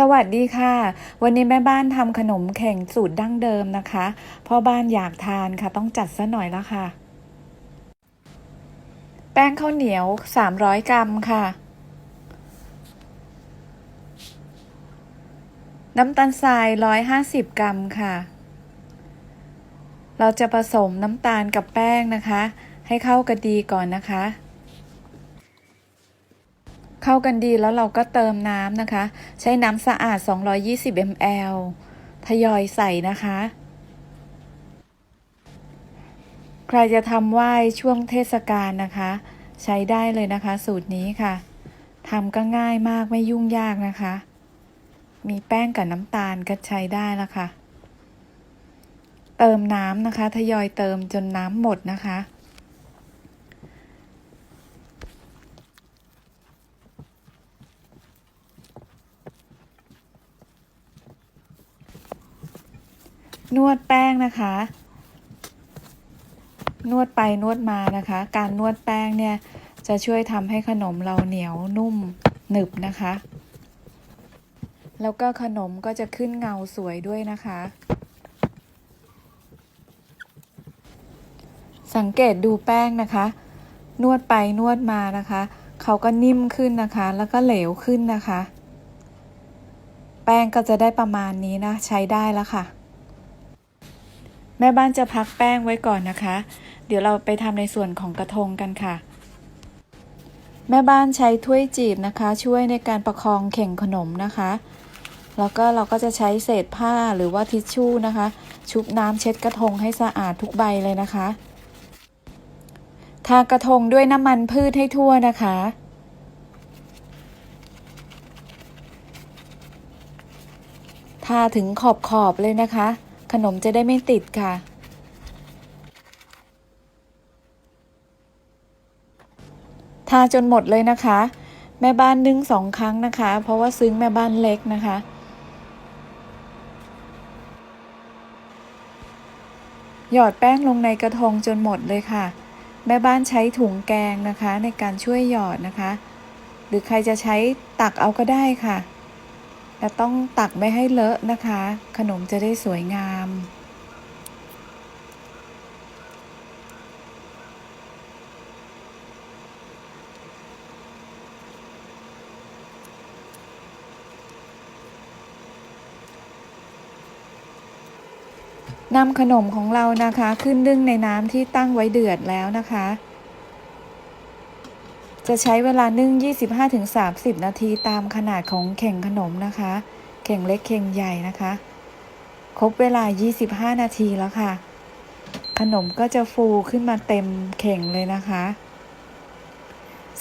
สวัสดีค่ะ วันนี้แม่บ้านทำขนมเข่งสูตรดั้งเดิมนะคะพ่อบ้านอยากทานค่ะต้องจัดซะหน่อยละค่ะ แป้งข้าวเหนียว 300 กรัมค่ะ น้ำตาลทราย 150 กรัมค่ะ เราจะผสมน้ำตาลกับแป้งนะคะ ให้เข้ากันดีก่อนนะคะ เข้ากันดีแล้วเราก็เติมน้ำนะคะ ใช้น้ำสะอาด 220 ml ทยอยใส่นะคะ ใครจะทำไหว้ช่วงเทศกาลนะคะ ใช้ได้เลยนะคะ สูตรนี้ค่ะทำก็ง่ายมากไม่ยุ่งยากนะคะ มีแป้งกับน้ำตาลก็ใช้ได้แล้วค่ะ เติมน้ำนะคะ ทยอยเติมจนน้ำหมดนะคะ นวดแป้งนะคะ นวดไปนวดมานะคะ การนวดแป้งเนี่ย จะช่วยทำให้ขนมเราเหนียวนุ่มหนึบนะคะ แล้วก็ขนมก็จะขึ้นเงาสวยด้วยนะคะ สังเกตดูแป้งนะคะ นวดไปนวดมานะคะ เขาก็นิ่มขึ้นนะคะ แล้วก็เหลวขึ้นนะคะ แป้งก็จะได้ประมาณนี้นะ ใช้ได้แล้วค่ะ แม่บ้านจะพักแป้งไว้ก่อนนะคะ เดี๋ยวเราไปทำในส่วนของกระทงกันค่ะ แม่บ้านใช้ถ้วยจีบนะคะ ช่วยในการประคองเข่งขนมนะคะ แล้วก็เราก็จะใช้เศษผ้าหรือว่าทิชชู่นะคะ ชุบน้ำเช็ดกระทงให้สะอาดทุกใบเลยนะคะ ทากระทงด้วยน้ำมันพืชให้ทั่วนะคะทาถึงขอบขอบๆเลยนะคะ ขนมจะได้ไม่ติดค่ะ ทาจนหมดเลยนะคะ แม่บ้านนึ่งสองครั้งนะคะ เพราะว่าซึ้งแม่บ้านเล็กนะคะหยอดแป้งลงในกระทงจนหมดเลยค่ะ แม่บ้านใช้ถุงแกงนะคะ ในการช่วยหยอดนะคะ หรือใครจะใช้ตักเอาก็ได้ค่ะ แต่ต้องตักไม่ให้เลอะนะคะ ขนมจะได้สวยงาม นำขนมของเรานะคะ ขึ้นนึ่งในน้ำที่ตั้งไว้เดือดแล้วนะคะ จะใช้เวลานึ่ง 25-30 นาทีตามขนาดของเข่งขนมนะคะ เข่งเล็กเข่งใหญ่นะคะ ครบเวลา 25 นาทีแล้วค่ะ ขนมก็จะฟูขึ้นมาเต็มเข่งเลยนะคะ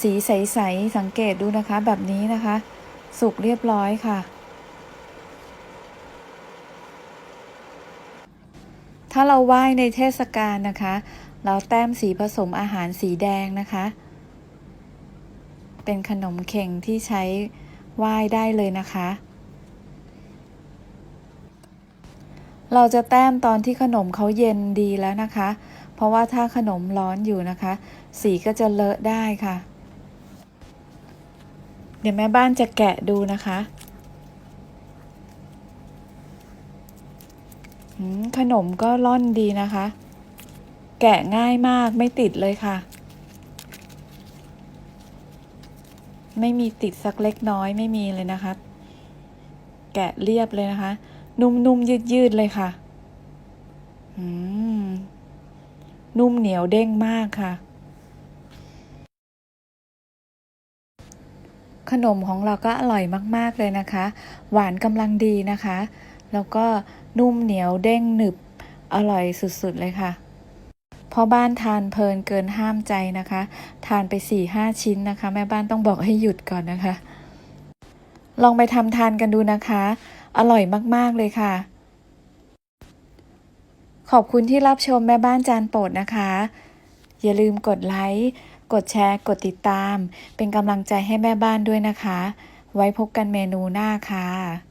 สีใสๆสังเกตดูนะคะแบบนี้นะคะ สุกเรียบร้อยค่ะถ้าเราไหว้ในเทศกาลนะคะ เราแต้มสีผสมอาหารสีแดงนะคะ เป็นขนมเข่งที่ใช้ไหว้ได้เลยนะคะ เราจะแต้มตอนที่ขนมเขาเย็นดีแล้วนะคะ เพราะว่าถ้าขนมร้อนอยู่นะคะ สีก็จะเลอะได้ค่ะ เดี๋ยวแม่บ้านจะแกะดูนะคะขนมก็ร่อนดีนะคะ แกะง่ายมากไม่ติดเลยค่ะ ไม่มีติดสักเล็กน้อยไม่มีเลยนะคะ แกะเรียบเลยนะคะ นุ่มๆยืดๆเลยค่ะอืมนุ่มเหนียวเด้งมากค่ะ ขนมของเราก็อร่อยมาก ๆ เลยนะคะ หวานกำลังดีนะคะ แล้วก็นุ่มเหนียวเด้งหนึบ อร่อยสุด ๆ เลยค่ะ พ่อบ้านทานเพลินเกินห้ามใจนะคะ ทานไป4ี่ห้าชิ้นนะคะ แม่บ้านต้องบอกให้หยุดก่อนนะคะ ลองไปทำทานกันดูนะคะ อร่อยมากๆเลยค่ะ ขอบคุณที่รับชมแม่บ้านจานโปรดนะคะ อย่าลืมกดไลค์กดแชร์ กดติดตาม เป็นกำลังใจให้แม่บ้านด้วยนะคะ ไว้พบกันเมนูหน้าค่ะ